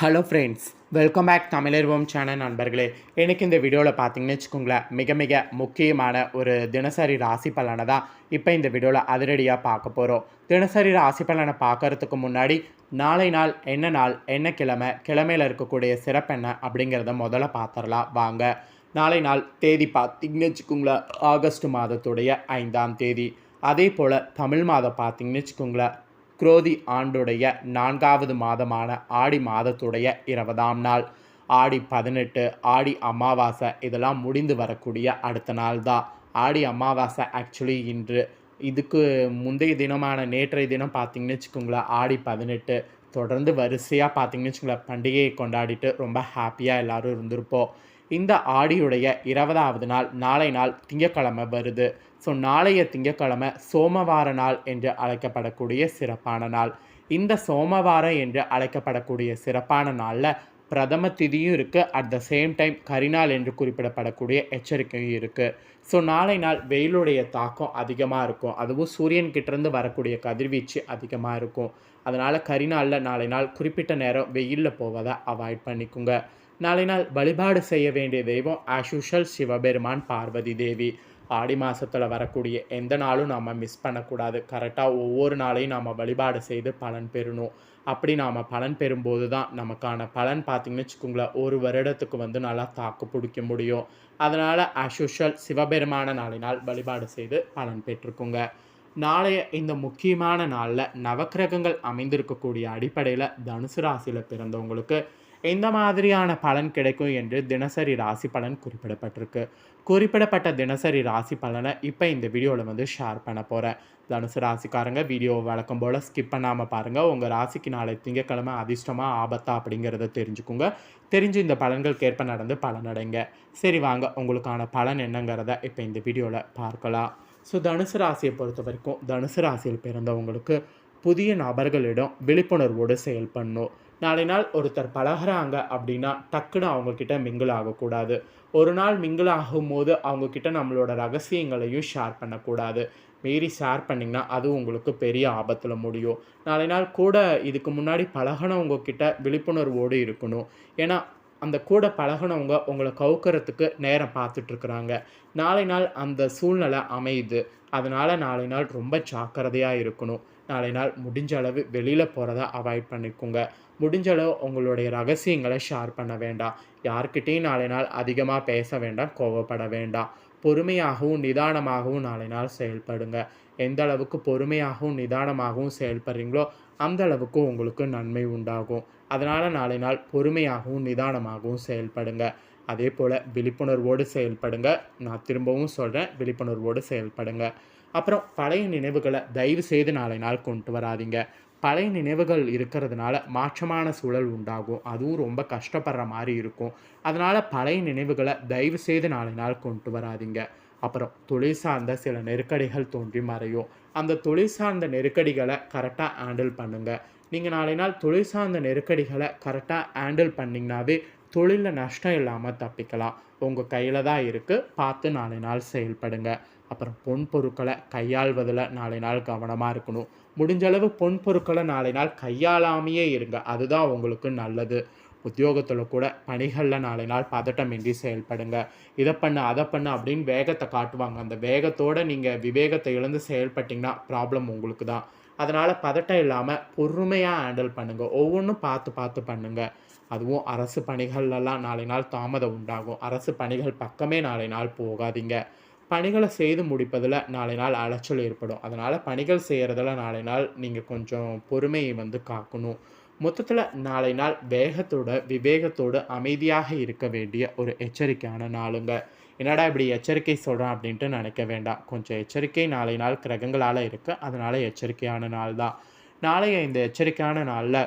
Hello friends welcome back தமிழர்வோம் channel நண்பர்களே. எனக்கு இந்த வீடியோவில் பார்த்தீங்கன்னு வச்சுக்கோங்களேன் மிக மிக முக்கியமான ஒரு தினசரி ராசி பலனை தான் இப்போ இந்த வீடியோவில் அதிரடியாக பார்க்க போகிறோம் தினசரி ராசி பலனை பார்க்கறதுக்கு முன்னாடி நாளை நாள் என்ன நாள் என்ன கிழமை கிழமையில் இருக்கக்கூடிய சிறப்பு என்ன அப்படிங்கிறத முதல்ல பார்த்துடலாம் வாங்க. நாளை நாள் தேதி பார்த்தீங்கன்னு வச்சுக்கோங்களேன் ஆகஸ்ட் மாதத்துடைய ஐந்தாம் தேதி. அதே போல் தமிழ் மாதம் பார்த்தீங்கன்னு வச்சுக்கோங்களேன் குரோதி ஆண்டுடைய நான்காவது மாதமான ஆடி மாதத்துடைய இருபதாம் நாள். ஆடி பதினெட்டு ஆடி அமாவாசை இதெல்லாம் முடிந்து வரக்கூடிய அடுத்த நாள் தான் ஆடி அமாவாசை ஆக்சுவலி இன்று இதுக்கு முந்தைய தினமான நேற்றைய தினம் பார்த்தீங்கன்னு வச்சுக்கோங்களேன் ஆடி பதினெட்டு. தொடர்ந்து வரிசையாக பார்த்தீங்கன்னு வச்சுக்கோங்களேன் பண்டிகையை கொண்டாடிட்டு ரொம்ப ஹாப்பியாக எல்லோரும் இருந்திருப்போம். இந்த ஆடியுடைய இருபதாவது நாள் நாளை நாள் திங்கக்கிழமை வருது. ஸோ நாளைய திங்கக்கிழமை சோமவார நாள் என்று அழைக்கப்படக்கூடிய சிறப்பான நாள். இந்த சோமவாரம் என்று அழைக்கப்படக்கூடிய சிறப்பான நாளில் பிரதம திதியும் இருக்குது அட் த சேம் டைம் கரிநாள் என்று குறிப்பிடப்படக்கூடிய எச்சரிக்கையும் இருக்குது ஸோ நாளை நாள் வெயிலுடைய தாக்கம் அதிகமாக இருக்கும். அதுவும் சூரியன் கிட்டேருந்து வரக்கூடிய கதிர்வீச்சு அதிகமாக இருக்கும். அதனால் கரிநாளில் நாளை நாள் குறிப்பிட்ட நேரம் வெயிலில் போவதை அவாய்ட் பண்ணிக்கோங்க. நாளை நாள் வழிபாடு செய்ய வேண்டிய தெய்வம் ஆஷுஷல் சிவபெருமான் பார்வதி தேவி. ஆடி மாதத்தில் வரக்கூடிய எந்த நாளும் நாம் மிஸ் பண்ணக்கூடாது. கரெக்டாக ஒவ்வொரு நாளையும் நாம் வழிபாடு செய்து பலன் பெறணும். அப்படி நாம் பலன் பெறும்போது தான் நமக்கான பலன் பார்த்திங்கன்னு வச்சுக்கோங்களேன் ஒரு வருடத்துக்கு வந்து நல்லா தாக்கு பிடிக்க முடியும். அதனால் ஆஷுஷல் சிவபெருமான நாளினால் வழிபாடு செய்து பலன் பெற்றுக்குங்க நாளைய இந்த முக்கியமான நாளில் நவக்கிரகங்கள் அமைந்திருக்கக்கூடிய அடிப்படையில் தனுசு ராசியில் பிறந்தவங்களுக்கு எந்த மாதிரியான பலன் கிடைக்கும் என்று தினசரி ராசி பலன் குறிப்பிடப்பட்டிருக்கு. குறிப்பிடப்பட்ட தினசரி ராசி பலனை இப்போ இந்த வீடியோவில் வந்து ஷேர் பண்ண போகிறேன் தனுசு ராசிக்காரங்க வீடியோ வழக்கம் போல் ஸ்கிப் பண்ணாமல் பாருங்கள் உங்கள் ராசிக்கு நாளை திங்கக்கிழமை அதிர்ஷ்டமாக ஆபத்தா அப்படிங்கிறத தெரிஞ்சுக்கோங்க. தெரிஞ்சு இந்த பலன்களுக்கு ஏற்ப நடந்து பலனடைங்க. சரி வாங்க. உங்களுக்கான பலன் என்னங்கிறத இப்போ இந்த வீடியோவில் பார்க்கலாம். ஸோ தனுசு ராசியை பொறுத்த வரைக்கும் தனுசு ராசியில் பிறந்தவங்களுக்கு புதிய நபர்களிடம் விழிப்புணர்வோடு செயல்படணும். நாளை நாள் ஒருத்தர் பழகுறாங்க அப்படின்னா டக்குன்னு அவங்கக்கிட்ட மிங்கிள் ஆகக்கூடாது. ஒரு நாள் மிங்கிள் ஆகும்போது அவங்கக்கிட்ட நம்மளோட ரகசியங்களையும் ஷேர் பண்ணக்கூடாது. மீறி ஷேர் பண்ணிங்கன்னா அது உங்களுக்கு பெரிய ஆபத்தில் முடியும். நாளை நாள் கூட இதுக்கு முன்னாடி பழகினவங்க கிட்ட விழிப்புணர்வோடு இருக்கணும். ஏன்னா அந்த கூட பழகினவங்க உங்களை கவுக்கிறதுக்கு நேரம் பார்த்துட்ருக்குறாங்க. நாளை நாள் அந்த சூழ்நிலை அமையுது. அதனால் நாளை நாள் ரொம்ப ஜாக்கிரதையாக இருக்கணும். நாளை நாள் முடிஞ்ச அளவு வெளியில் போகிறத அவாய்ட் பண்ணிக்கோங்க. முடிஞ்ச அளவு உங்களுடைய ரகசியங்களை ஷேர் பண்ண வேண்டாம். யார்கிட்டையும் நாளை நாள் அதிகமாக பேச வேண்டாம் கோவப்பட வேண்டாம். பொறுமையாகவும் நிதானமாகவும் நாளை நாள் செயல்படுங்க. எந்த அளவுக்கு பொறுமையாகவும் நிதானமாகவும் செயல்படுறீங்களோ அந்த அளவுக்கு உங்களுக்கு நன்மை உண்டாகும். அதனால் நாளை நாள் பொறுமையாகவும் நிதானமாகவும் செயல்படுங்க. அதே போல் விழிப்புணர்வோடு செயல்படுங்க. நான் திரும்பவும் சொல்கிறேன் விழிப்புணர்வோடு செயல்படுங்க. அப்புறம் பழைய நினைவுகளை தயவு செய்து நாளை நாள் கொண்டு வராதிங்க. பழைய நினைவுகள் இருக்கிறதுனால மாற்றமான சூழல் உண்டாகும். அதுவும் ரொம்ப கஷ்டப்படுற மாதிரி இருக்கும். அதனால் பழைய நினைவுகளை தயவு செய்து நாளை நாள் கொண்டு வராதிங்க. அப்புறம் தொழில் சார்ந்த சில நெருக்கடிகள் தோன்றி மறையும். அந்த தொழில் சார்ந்த நெருக்கடிகளை கரெக்டாக ஹேண்டில் பண்ணுங்கள் நீங்கள் நாளை நாள் தொழில் சார்ந்த நெருக்கடிகளை கரெக்டாக ஹேண்டில் பண்ணிங்கனாவே தொழிலில் நஷ்டம் இல்லாமல் தப்பிக்கலாம். உங்கள் கையில் தான் இருக்குது பார்த்து நாளை நாள் செயல்படுங்க. அப்புறம் பொன் பொருட்களை கையாள்வதில் நாளை நாள் கவனமாக இருக்கணும். முடிஞ்ச அளவு பொன் பொருட்களை நாளை நாள் கையாளாமையே இருங்க. அதுதான் உங்களுக்கு நல்லது. உத்தியோகத்தில் கூட பணிகளில் நாளை நாள் பதட்டமின்றி செயல்படுங்க. இதை பண்ணு அதை பண்ணு அப்படின்னு வேகத்தை காட்டுவாங்க. அந்த வேகத்தோடு நீங்கள் விவேகத்தை இழந்து செயல்பட்டிங்கன்னா ப்ராப்ளம் உங்களுக்கு தான். அதனால் பதட்டம் இல்லாமல் பொறுமையாக ஹேண்டில் பண்ணுங்கள் ஒவ்வொன்றும் பார்த்து பார்த்து பண்ணுங்கள் அதுவும் அரசு பணிகள்லாம் நாளை நாள் தாமதம் உண்டாகும். அரசு பணிகள் பக்கமே நாளை நாள் போகாதீங்க. பணிகளை செய்து முடிப்பதில் நாளை நாள் அலைச்சல் ஏற்படும். அதனால் பணிகள் செய்கிறதில் நாளை நாள் நீங்கள் கொஞ்சம் பொறுமையை வந்து காக்கணும். மொத்தத்தில் நாளை நாள் வேகத்தோட விவேகத்தோடு அமைதியாக இருக்க வேண்டிய ஒரு எச்சரிக்கையான நாளுங்க. என்னடா இப்படி எச்சரிக்கை சொல்கிறேன் அப்படின்ட்டு நினைக்க வேண்டாம். கொஞ்சம் எச்சரிக்கை நாளை நாள் கிரகங்களால் இருக்குது அதனால் எச்சரிக்கையான நாள் தான். நாளைய இந்த எச்சரிக்கையான நாளில்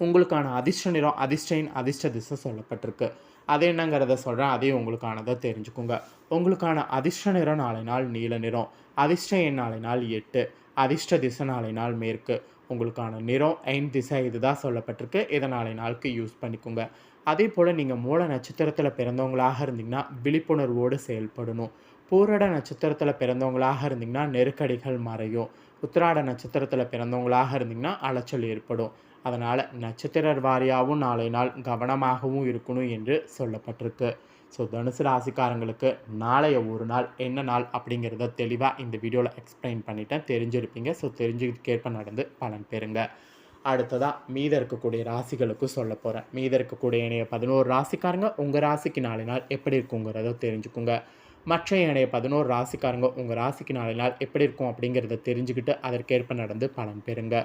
உங்களுக்கான அதிர்ஷ்ட நிறம் அதிர்ஷ்டின் அதிர்ஷ்ட திசை சொல்லப்பட்டிருக்கு. அது என்னங்கிறத சொல்கிறேன் அதையும் உங்களுக்கானதை தெரிஞ்சுக்கோங்க. உங்களுக்கான அதிர்ஷ்ட நிறம் நாளை நாள் நீல நிறம் அதிர்ஷ்ட எண் நாளை நாள் எட்டு அதிர்ஷ்ட திசை நாளை நாள் மேற்கு. உங்களுக்கான நிறம் ஐன் திசை இதுதான் சொல்லப்பட்டிருக்கு. இதை நாளை நாளுக்கு யூஸ் பண்ணிக்கோங்க. அதே போல் நீங்கள் மூல நட்சத்திரத்தில் பிறந்தவங்களாக இருந்தீங்கன்னா விழிப்புணர்வோடு செயல்படணும். பூரட நட்சத்திரத்தில் பிறந்தவங்களாக இருந்தீங்கன்னா நெருக்கடிகள் மறையும். உத்திராட நட்சத்திரத்தில் பிறந்தவங்களாக இருந்தீங்கன்னா அலைச்சல் ஏற்படும். அதனால் நட்சத்திர வாரியாகவும் நாளை நாள் கவனமாகவும் இருக்கணும் என்று சொல்லப்பட்டிருக்கு. ஸோ தனுசு ராசிக்காரங்களுக்கு நாளைய ஒரு நாள் என்ன நாள் அப்படிங்கிறத தெளிவாக இந்த வீடியோவில் எக்ஸ்பிளைன் பண்ணிட்டேன். தெரிஞ்சிருப்பீங்க. ஸோ தெரிஞ்சுக்கேற்ப நடந்து பலன் பெறுங்க. அடுத்ததாக மீத இருக்கக்கூடிய ராசிகளுக்கு சொல்ல போகிறேன் மீத இருக்கக்கூடிய இணைய பதினோரு ராசிக்காரங்க உங்கள் ராசிக்கு நாளை நாள் எப்படி இருக்குங்கிறத தெரிஞ்சுக்குங்க. மற்ற ஏனைய பதினோரு ராசிக்காரங்க உங்கள் ராசிக்கு நாளை நாள் எப்படி இருக்கும் அப்படிங்கிறத தெரிஞ்சுக்கிட்டு அதற்கேற்ப நடந்து பலன் பெறுங்க.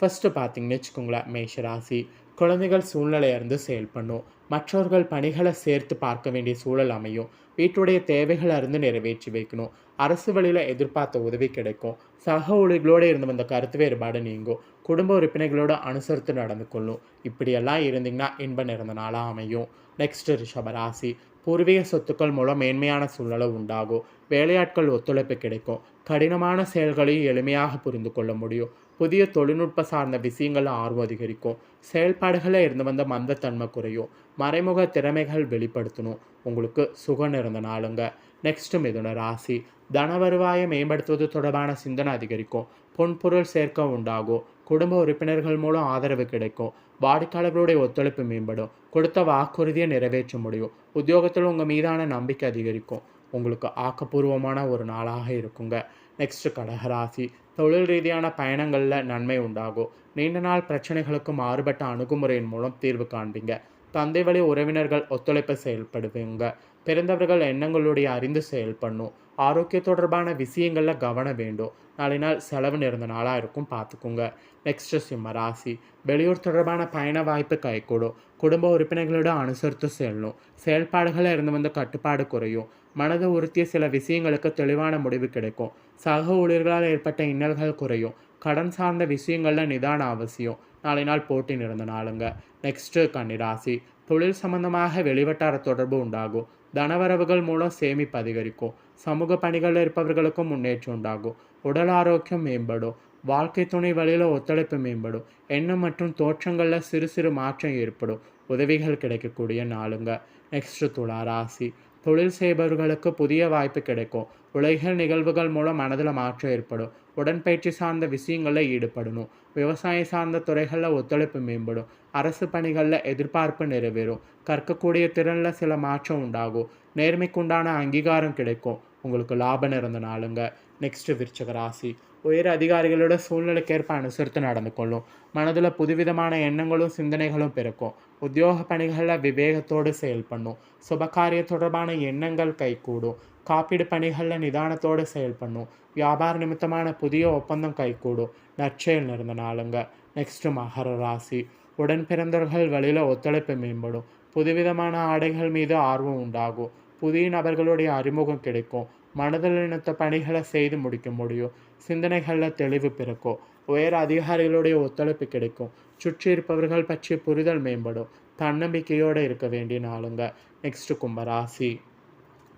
ஃபஸ்ட்டு பார்த்தீங்கன்னு வச்சுக்கோங்களேன் மேஷ ராசி குழந்தைகள் சூழ்நிலையிலிருந்து செயல்படணும் மற்றவர்கள் பணிகளை சேர்த்து பார்க்க வேண்டிய சூழல் அமையும். வீட்டுடைய தேவைகளை இருந்து நிறைவேற்றி வைக்கணும். அரசு வழியில் எதிர்பார்த்த உதவி கிடைக்கும். சக ஊழிகளோடு இருந்து வந்த கருத்து வேறுபாடு நீங்கும். குடும்ப உறுப்பினர்களோடு அனுசரித்து நடந்து கொள்ளும். இப்படியெல்லாம் இருந்தீங்கன்னா இன்ப நிறந்த நாளாக அமையும். நெக்ஸ்ட் ரிஷபராசி பூர்வீக சொத்துக்கள் மூலம் மேன்மையான சூழ்நிலை உண்டாகும். வேலையாட்கள் ஒத்துழைப்பு கிடைக்கும். கடினமான செயல்களையும் எளிமையாக புரிந்து கொள்ள முடியும். புதிய தொழில்நுட்ப சார்ந்த விஷயங்கள் ஆர்வம் அதிகரிக்கும். செயல்பாடுகளில் இருந்து வந்த மந்தத்தன்மை குறையும். மறைமுக திறமைகள் வெளிப்படுத்தணும். உங்களுக்கு சுகம் இருந்த நாளுங்க. நெக்ஸ்ட்டு மிதுன ராசி. தன வருவாயை மேம்படுத்துவது தொடர்பான சிந்தனை அதிகரிக்கும். பொன்பொருள் சேர்க்க உண்டாகும். குடும்ப உறுப்பினர்கள் மூலம் ஆதரவு கிடைக்கும். வாடிக்கையாளர்களுடைய ஒத்துழைப்பு மேம்படும். கொடுத்த வாக்குறுதியை நிறைவேற்ற முடியும். உத்தியோகத்தில் உங்கள் மீதான நம்பிக்கை அதிகரிக்கும். உங்களுக்கு ஆக்கப்பூர்வமான ஒரு நாளாக இருக்குங்க. நெக்ஸ்ட் கடகராசி தொழில் ரீதியான பயணங்களில் நன்மை உண்டாகும். நீண்ட நாள் பிரச்சனைகளுக்கு மாறுபட்ட அணுகுமுறையின் மூலம் தீர்வு காண்பீங்க. தந்தை வழி உறவினர்கள் ஒத்துழைப்பு செயல்படுவீங்க. பிறந்தவர்கள் எண்ணங்களுடைய அறிந்து செயல்படணும் ஆரோக்கிய தொடர்பான விஷயங்களில் கவனம் வேண்டும். நாளை நாள் செலவு நிறைந்த நாளாக இருக்கும் பார்த்துக்குங்க. நெக்ஸ்ட் சிம்ம ராசி. வெளியூர் தொடர்பான பயண வாய்ப்பு கைகூடும். குடும்ப உறுப்பினர்களோட அனுசரித்து செல்லணும் செயல்பாடுகளில் இருந்து வந்து கட்டுப்பாடு குறையும். மனதை உறுத்திய சில விஷயங்களுக்கு தெளிவான முடிவு கிடைக்கும். சக ஊழியர்களால் ஏற்பட்ட இன்னல்கள் குறையும். கடன் சார்ந்த விஷயங்களில் நிதான அவசியம். நாளை நாள் போட்டி நிறந்த நாளுங்க. நெக்ஸ்ட்டு கன்னிராசி தொழில் சம்பந்தமாக வெளிவட்டார தொடர்பு உண்டாகும். தனவரவுகள் மூலம் சேமிப்பு அதிகரிக்கும். சமூக பணிகளில் இருப்பவர்களுக்கும் முன்னேற்றம் உண்டாகும். உடல் ஆரோக்கியம் மேம்படும். வாழ்க்கை துணை வழியில் ஒத்துழைப்பு மேம்படும். எண்ணம் மற்றும் தோற்றங்களில் சிறு சிறு மாற்றம் ஏற்படும். உதவிகள் கிடைக்கக்கூடிய நாளுங்க. நெக்ஸ்ட்டு துளா ராசி. தொழில் செய்பவர்களுக்கு புதிய வாய்ப்பு கிடைக்கும். உலகில் நிகழ்வுகள் மூலம் மனதில் மாற்றம் ஏற்படும். உடன்பயிற்சி சார்ந்த விஷயங்களில் ஈடுபடணும். விவசாயம் சார்ந்த துறைகளில் ஒத்துழைப்பு மேம்படும். அரசு பணிகளில் எதிர்பார்ப்பு நிறைவேறும். கற்கக்கூடிய திறனில் சில மாற்றம் உண்டாகும். நேர்மைக்குண்டான அங்கீகாரம் கிடைக்கும். உங்களுக்கு லாபம் இருந்த நாளுங்க. நெக்ஸ்ட் விருச்சக ராசி. உயர் அதிகாரிகளோட சூழ்நிலைக்கேற்ப அனுசரித்து நடந்து கொள்ளும். மனதில் புதுவிதமான எண்ணங்களும் சிந்தனைகளும் பிறக்கும். உத்தியோக பணிகளில் விவேகத்தோடு செயல்படணும் சுபகாரிய தொடர்பான எண்ணங்கள் கைகூடும். காப்பீடு பணிகளில் நிதானத்தோடு செயல்படணும் வியாபார நிமித்தமான புதிய ஒப்பந்தம் கைகூடும். நற்செயல் நிறந்த நாளுங்க. நெக்ஸ்ட் மகர ராசி. உடன் பிறந்தவர்கள் வழியில் ஒத்துழைப்பு மேம்படும். புதுவிதமான ஆடைகள் மீது ஆர்வம் உண்டாகும். புதிய நபர்களுடைய அறிமுகம் கிடைக்கும். மனதில் பணிகளை செய்து முடிக்க முடியும். சிந்தனைகளில் தெளிவு பிறக்கும். உயர் அதிகாரிகளுடைய ஒத்துழைப்பு கிடைக்கும். சுற்றி இருப்பவர்கள் பற்றிய புரிதல் மேம்படும். தன்னம்பிக்கையோடு இருக்க வேண்டிய நாளுங்க. நெக்ஸ்ட் கும்பராசி.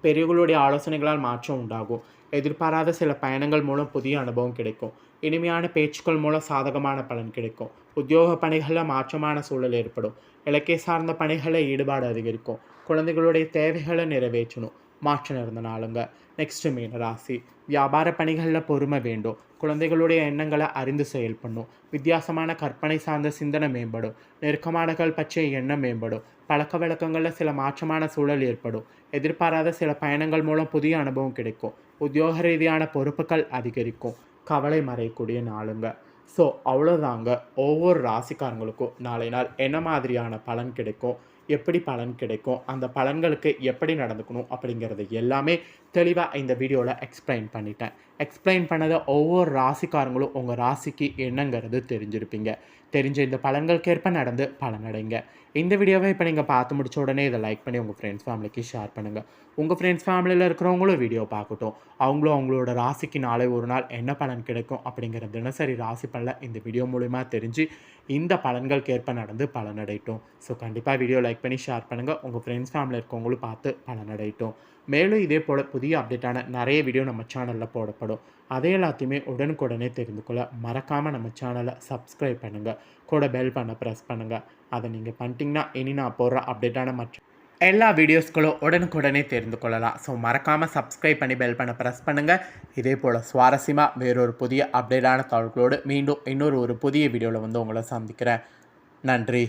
பெரியவர்களுடைய ஆலோசனைகளால் மாற்றம் உண்டாகும். எதிர்பாராத சில பயணங்கள் மூலம் புதிய அனுபவம் கிடைக்கும். இனிமையான பேச்சுக்கள் மூலம் சாதகமான பலன் கிடைக்கும். உத்தியோக பணிகளில் மாற்றமான சூழல் ஏற்படும். இலக்கிய சார்ந்த பணிகளில் ஈடுபாடு அதிகரிக்கும். குழந்தைகளுடைய தேவைகளை நிறைவேற்றணும். மாற்றம் இருந்த நாளுங்க மீன ராசி. வியாபார பணிகளில் பொறுமை வேண்டும். குழந்தைகளுடைய எண்ணங்களை அறிந்து செயல்படணும். வித்தியாசமான கற்பனை சார்ந்த சிந்தனை மேம்படும். நெருக்கமானகள் பற்றிய எண்ணம் மேம்படும். பழக்க வழக்கங்களில் சில மாற்றமான சூழல் ஏற்படும். எதிர்பாராத சில பயணங்கள் மூலம் புதிய அனுபவம் கிடைக்கும். உத்தியோக ரீதியான பொறுப்புகள் அதிகரிக்கும். கவலை மறையக்கூடிய நாளுங்க. ஸோ அவ்வளோதாங்க ஒவ்வொரு ராசிக்காரங்களுக்கும் நாளை நாள் என்ன மாதிரியான பலன் கிடைக்கும்? எப்படி பலன் கிடைக்கும் அந்த பலன்களுக்கு எப்படி நடந்துக்கணும் அப்படிங்கிறது எல்லாமே தெளிவாக இந்த வீடியோவில் எக்ஸ்பிளைன் பண்ணிட்டேன். எக்ஸ்பிளைன் பண்ணதை ஒவ்வொரு ராசிக்காரங்களும் உங்கள் ராசிக்கு என்னங்கிறது தெரிஞ்சிருப்பீங்க. தெரிஞ்ச இந்த பலன்களுக்கேற்ப நடந்து பலனடைங்க இந்த வீடியோவை இப்போ நீங்கள் பார்த்து முடிச்ச உடனே இதை லைக் பண்ணி உங்கள் ஃப்ரெண்ட்ஸ் ஃபேமிலிக்கு ஷேர் பண்ணுங்கள் உங்கள் ஃப்ரெண்ட்ஸ் ஃபேமிலியில் இருக்கிறவங்களும் வீடியோ பார்க்கட்டும். அவங்களும் அவங்களோட ராசிக்கு நாளை ஒரு நாள் என்ன பலன் கிடைக்கும் அப்படிங்கிற தினசரி ராசி பலன் இந்த வீடியோ மூலிமா தெரிஞ்சு இந்த பலன்களுக்கேற்ப நடந்து பலனடையட்டும் ஸோ கண்டிப்பாக வீடியோ லைக் பண்ணி ஷேர் பண்ணுங்கள் உங்கள் ஃப்ரெண்ட்ஸ் ஃபேமிலியில் இருக்கவங்களும் பார்த்து பலனடையட்டும் மேலும் இதே போல் புதிய அப்டேட்டான நிறைய வீடியோ நம்ம சேனலில் போடப்படும். அதை எல்லாத்தையுமே உடனுக்குடனே தெரிந்து கொள்ள மறக்காமல் நம்ம சேனலை சப்ஸ்கிரைப் பண்ணுங்கள் கூட பெல் பண்ண ப்ரெஸ் பண்ணுங்கள் அதை நீங்கள் பண்ணிட்டீங்கன்னா இனி நான் போடுற அப்டேட்டான மற்ற எல்லா வீடியோஸ்களும் உடனுக்குடனே தெரிந்து கொள்ளலாம். ஸோ மறக்காமல் சப்ஸ்கிரைப் பண்ணி பெல் பண்ண ப்ரெஸ் பண்ணுங்கள் இதே போல் சுவாரஸ்யமாக வேறொரு புதிய அப்டேட்டான தகவல்களோடு மீண்டும் இன்னொரு ஒரு புதிய வீடியோவில் வந்து உங்களை சந்திக்கிறேன். நன்றி.